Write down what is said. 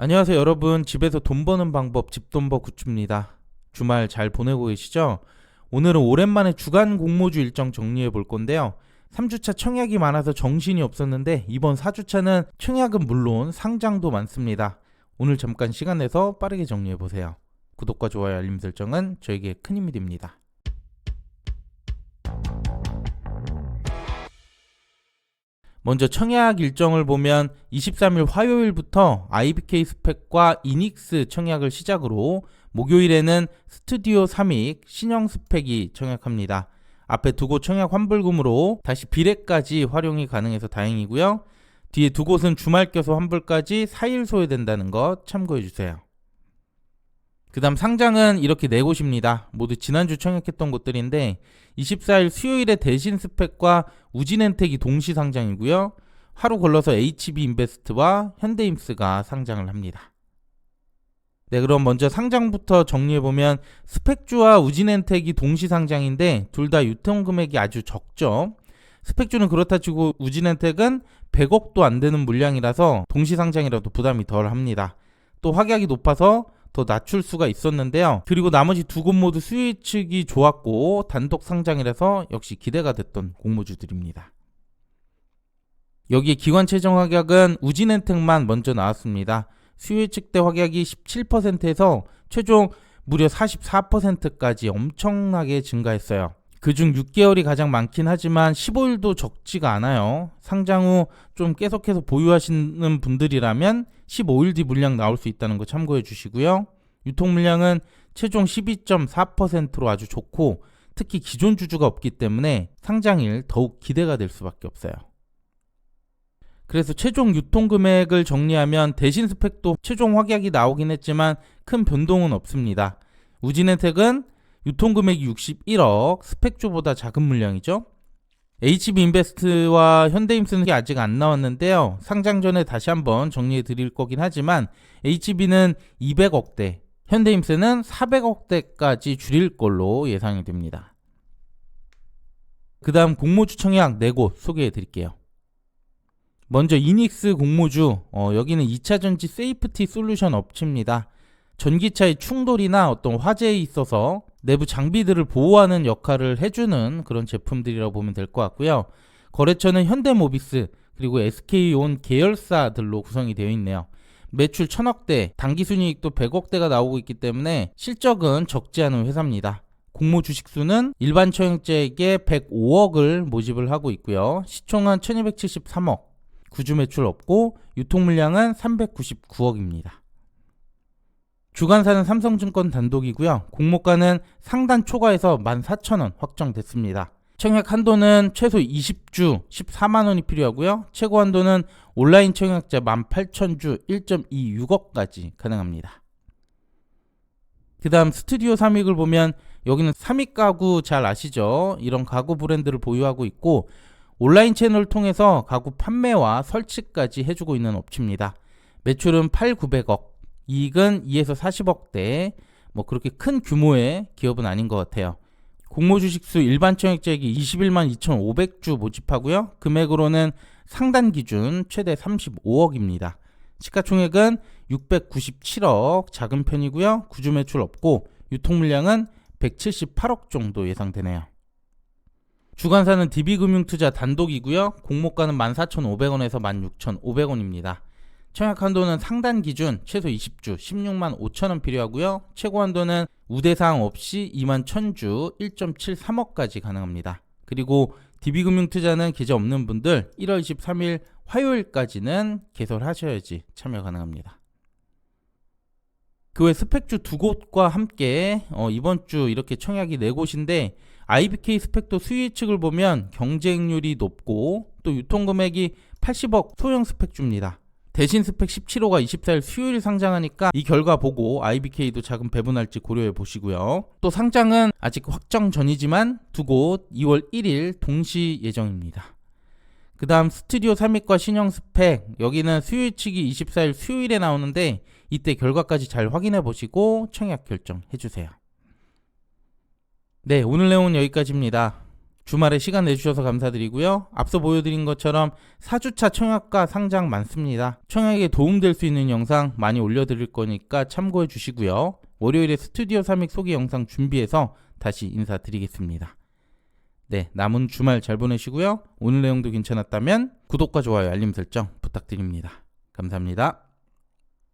안녕하세요 여러분. 집에서 돈 버는 방법 집돈버 굿즈입니다. 주말 잘 보내고 계시죠? 오늘은 오랜만에 주간 공모주 일정 정리해 볼 건데요. 3주차 청약이 많아서 정신이 없었는데 이번 4주차는 청약은 물론 상장도 많습니다. 오늘 잠깐 시간 내서 빠르게 정리해 보세요. 구독과 좋아요 알림 설정은 저에게 큰 힘이 됩니다 먼저 청약 일정을 보면 23일 화요일부터 IBK 스펙과 이닉스 청약을 시작으로 목요일에는 스튜디오 3익 신형 스펙이 청약합니다. 앞에 두곳 청약 환불금으로 다시 비례까지 활용이 가능해서 다행이고요. 뒤에 두 곳은 주말 껴서 환불까지 4일 소요된다는 것 참고해 주세요. 그 다음 상장은 이렇게 네 곳입니다. 모두 지난주 청약했던 곳들인데 24일 수요일에 대신 스펙과 우진엔텍이 동시 상장이고요. 하루 걸러서 HB 인베스트와 현대임스가 상장을 합니다. 네, 그럼 먼저 상장부터 정리해보면 스펙주와 우진엔텍이 동시 상장인데 둘 다 유통 금액이 아주 적죠. 스펙주는 그렇다 치고 우진엔텍은 100억도 안 되는 물량이라서 동시 상장이라도 부담이 덜 합니다. 또 확약이 높아서 더 낮출 수가 있었는데요. 그리고 나머지 두 곳 모두 수요 측이 좋았고 단독 상장이라서 역시 기대가 됐던 공모주들입니다. 여기에 기관 최종 확약은 우진엔텍만 먼저 나왔습니다. 수요 측대 확약이 17%에서 최종 무려 44%까지 엄청나게 증가했어요. 그중 6개월이 가장 많긴 하지만 15일도 적지가 않아요. 상장 후 좀 계속해서 보유하시는 분들이라면 15일 뒤 물량 나올 수 있다는 거 참고해 주시고요. 유통 물량은 최종 12.4%로 아주 좋고 특히 기존 주주가 없기 때문에 상장일 더욱 기대가 될 수밖에 없어요. 그래서 최종 유통 금액을 정리하면 대신 스펙도 최종 확약이 나오긴 했지만 큰 변동은 없습니다. 우진 혜택은 유통 금액이 61억, 스펙주보다 작은 물량이죠. HB 인베스트와 현대임스는 아직 안 나왔는데요. 상장 전에 다시 한번 정리해 드릴 거긴 하지만 HB는 200억대, 현대임스는 400억대까지 줄일 걸로 예상이 됩니다. 그 다음 공모주 청약 4곳 소개해 드릴게요. 먼저 이닉스 공모주, 어, 여기는 2차전지 세이프티 솔루션 업체입니다. 전기차의 충돌이나 어떤 화재에 있어서 내부 장비들을 보호하는 역할을 해주는 그런 제품들이라고 보면 될 것 같고요. 거래처는 현대모비스 그리고 SK온 계열사들로 구성이 되어 있네요. 매출 천억대, 당기순이익도 100억대가 나오고 있기 때문에 실적은 적지 않은 회사입니다. 공모 주식수는 일반 청약자에게 105억을 모집을 하고 있고요. 시총은 1273억, 구주 매출 없고 유통 물량은 399억입니다. 주간사는 삼성증권 단독이고요. 공모가는 상단 초과해서 14,000원 확정됐습니다. 청약 한도는 최소 20주 14만 원이 필요하고요. 최고 한도는 온라인 청약자 18,000주 1.26억까지 가능합니다. 그 다음 스튜디오 3익을 보면 여기는 3익 가구 잘 아시죠? 이런 가구 브랜드를 보유하고 있고 온라인 채널을 통해서 가구 판매와 설치까지 해주고 있는 업체입니다. 매출은 8, 900억, 이익은 2에서 40억대, 뭐 그렇게 큰 규모의 기업은 아닌 것 같아요. 공모 주식수 일반 청약자에게 21만 2,500주 모집하고요. 금액으로는 상단 기준 최대 35억입니다. 시가총액은 697억 작은 편이고요. 구주 매출 없고 유통 물량은 178억 정도 예상되네요. 주간사는 DB금융투자 단독이고요. 공모가는 14,500원에서 16,500원입니다. 청약 한도는 상단 기준 최소 20주 16만 5천원 필요하고요. 최고 한도는 우대사항 없이 2만 1000주 1.73억까지 가능합니다. 그리고 DB금융투자는 계좌 없는 분들 1월 23일 화요일까지는 개설하셔야지 참여 가능합니다. 그 외 스펙주 두 곳과 함께 어, 이번 주 이렇게 청약이 네 곳인데 IBK 스펙도 수위 측을 보면 경쟁률이 높고 또 유통금액이 80억 소형 스펙주입니다. 대신 스펙 17호가 24일 수요일 상장하니까 이 결과 보고 IBK도 자금 배분할지 고려해 보시고요. 또 상장은 아직 확정 전이지만 두 곳 2월 1일 동시 예정입니다. 그 다음 스튜디오 3익과 신형 스펙 여기는 수요일 측이 24일 수요일에 나오는데 이때 결과까지 잘 확인해 보시고 청약 결정해 주세요. 네 오늘 내용은 여기까지입니다. 주말에 시간 내주셔서 감사드리고요. 앞서 보여드린 것처럼 4주차 청약과 상장 많습니다. 청약에 도움될 수 있는 영상 많이 올려드릴 거니까 참고해 주시고요. 월요일에 스튜디오 3익 소개 영상 준비해서 다시 인사드리겠습니다. 네, 남은 주말 잘 보내시고요. 오늘 내용도 괜찮았다면 구독과 좋아요, 알림 설정 부탁드립니다. 감사합니다.